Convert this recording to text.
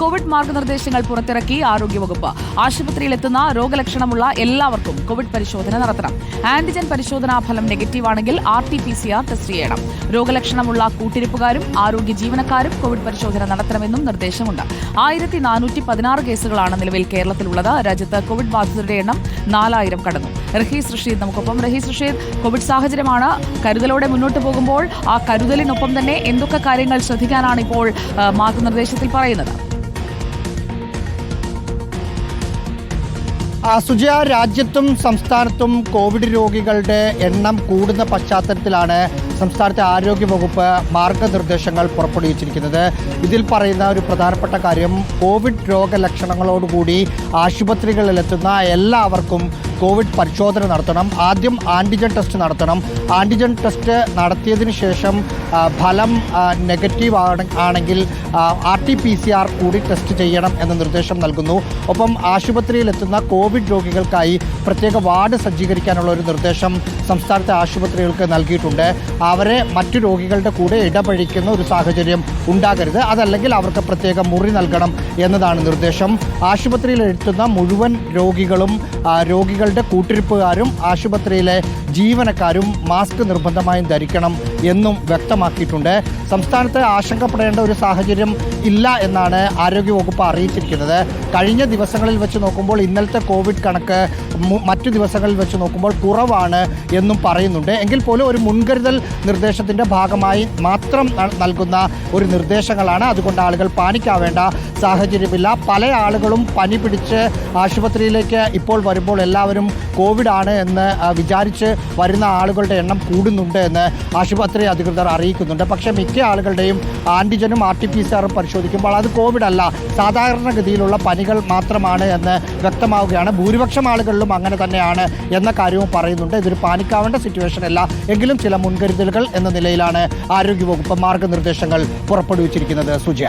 Covid മാർഗനിർദ്ദേശങ്ങൾ പുറത്തിറക്കി ആരോഗ്യവകുപ്പ്. ആശുപത്രിയിലെത്തുന്ന രോഗലക്ഷണമുള്ള എല്ലാവർക്കും കോവിഡ് പരിശോധന നടത്തണം. ആന്റിജൻ പരിശോധനാ ഫലം നെഗറ്റീവാണെങ്കിൽ R T P C R test ചെയ്യണം. രോഗലക്ഷണമുള്ള കൂട്ടിരിപ്പുകാരും ആരോഗ്യ ജീവനക്കാരും കോവിഡ് പരിശോധന നടത്തണമെന്നും നിർദ്ദേശമുണ്ട്. ആയിരത്തി നാനൂറ്റി പതിനാറ് കേസുകളാണ് നിലവിൽ കേരളത്തിലുള്ളത്. രാജ്യത്ത് കോവിഡ് ബാധിതരുടെ എണ്ണം നാലായിരം കടന്നു. റഹീസ് റഷീദ് നമുക്കൊപ്പം. റഹീസ് റഷീദ് കോവിഡ് സാഹചര്യമാണ്. കരുതലോടെ മുന്നോട്ട് പോകുമ്പോൾ ആ കരുതലിനൊപ്പം തന്നെ എന്തൊക്കെ കാര്യങ്ങൾ ശ്രദ്ധിക്കാനാണ് ഇപ്പോൾ മാർഗനിർദ്ദേശത്തിൽ പറയുന്നത്? സുജയ രാജ്യത്തും സംസ്ഥാനത്തും കോവിഡ് രോഗികളുടെ എണ്ണം കൂടുന്ന പശ്ചാത്തലത്തിലാണ് സംസ്ഥാനത്തെ ആരോഗ്യവകുപ്പ് മാർഗനിർദ്ദേശങ്ങൾ പുറപ്പെടുവിച്ചിരിക്കുന്നത്. ഇതിൽ പറയുന്ന ഒരു പ്രധാനപ്പെട്ട കാര്യം കോവിഡ് രോഗലക്ഷണങ്ങളോടുകൂടി ആശുപത്രികളിലെത്തുന്ന എല്ലാവർക്കും കോവിഡ് പരിശോധന നടത്തണം. ആദ്യം ആന്റിജൻ ടെസ്റ്റ് നടത്തണം. ആന്റിജൻ ടെസ്റ്റ് നടത്തിയതിന് ശേഷം ഫലം നെഗറ്റീവ് ആണ് ആണെങ്കിൽ R T P C R കൂടി ടെസ്റ്റ് ചെയ്യണം എന്ന നിർദ്ദേശം നൽകുന്നു. ഒപ്പം ആശുപത്രിയിലെത്തുന്ന കോവിഡ് രോഗികൾക്കായി പ്രത്യേക വാർഡ് സജ്ജീകരിക്കാനുള്ള ഒരു നിർദ്ദേശം സംസ്ഥാനത്തെ ആശുപത്രികൾക്ക് നൽകിയിട്ടുണ്ട്. അവരെ മറ്റു രോഗികളുടെ കൂടെ ഇടപഴിക്കുന്ന ഒരു സാഹചര്യം ഉണ്ടാകരുത്. അതല്ലെങ്കിൽ അവർക്ക് പ്രത്യേക മുറി നൽകണം എന്നതാണ് നിർദ്ദേശം. ആശുപത്രിയിൽ എത്തുന്ന മുഴുവൻ രോഗികളും ആ, രോഗികളുടെ കൂട്ടിരിപ്പുകാരും ആശുപത്രിയിലെ ജീവനക്കാരും മാസ്ക് നിർബന്ധമായും ധരിക്കണം എന്നും വ്യക്തമാക്കിയിട്ടുണ്ട്. സംസ്ഥാനത്ത് ആശങ്കപ്പെടേണ്ട ഒരു സാഹചര്യം ഇല്ല എന്നാണ് ആരോഗ്യവകുപ്പ് അറിയിച്ചിരിക്കുന്നത്. കഴിഞ്ഞ ദിവസങ്ങളിൽ വെച്ച് നോക്കുമ്പോൾ ഇന്നലത്തെ കോവിഡ് കണക്ക് മറ്റു ദിവസങ്ങളിൽ വെച്ച് നോക്കുമ്പോൾ കുറവാണ് എന്നും പറയുന്നുണ്ട്. എങ്കിൽ പോലും ഒരു മുൻകരുതൽ നിർദ്ദേശത്തിന്റെ ഭാഗമായി മാത്രം നൽകുന്ന ഒരു നിർദ്ദേശങ്ങളാണ്. അതുകൊണ്ട് ആളുകൾ പാനിക്കാവേണ്ട സാഹചര്യമില്ല. പല ആളുകളും പനി പിടിച്ച് ആശുപത്രിയിലേക്ക് ഇപ്പോൾ വരുമ്പോൾ എല്ലാവരും കോവിഡ് ആണ് എന്ന് വിചാരിച്ച് വരുന്ന ആളുകളുടെ എണ്ണം കൂടുന്നുണ്ട് എന്ന് ആശുപത്രി അധികൃതർ അറിയിക്കുന്നുണ്ട്. പക്ഷേ മിക്ക ആളുകളുടെയും ആന്റിജനും ആർ ടി പി സി ആറും പരിശോധിക്കുമ്പോൾ അത് കോവിഡ് അല്ല സാധാരണഗതിയിലുള്ള പനികൾ മാത്രമാണ് എന്ന് വ്യക്തമാവുകയാണ്. ഭൂരിപക്ഷം ആളുകളിലും അങ്ങനെ തന്നെയാണ് എന്ന കാര്യവും പറയുന്നുണ്ട്. ഇതൊരു പാനിക്കാവേണ്ട സിറ്റുവേഷൻ അല്ല. എങ്കിലും ചില മുൻകരുതലുകൾ എന്ന നിലയിലാണ് ആരോഗ്യവകുപ്പ് മാർഗനിർദ്ദേശങ്ങൾ പുറപ്പെടുവിച്ചിരിക്കുന്നത്. സുജയ.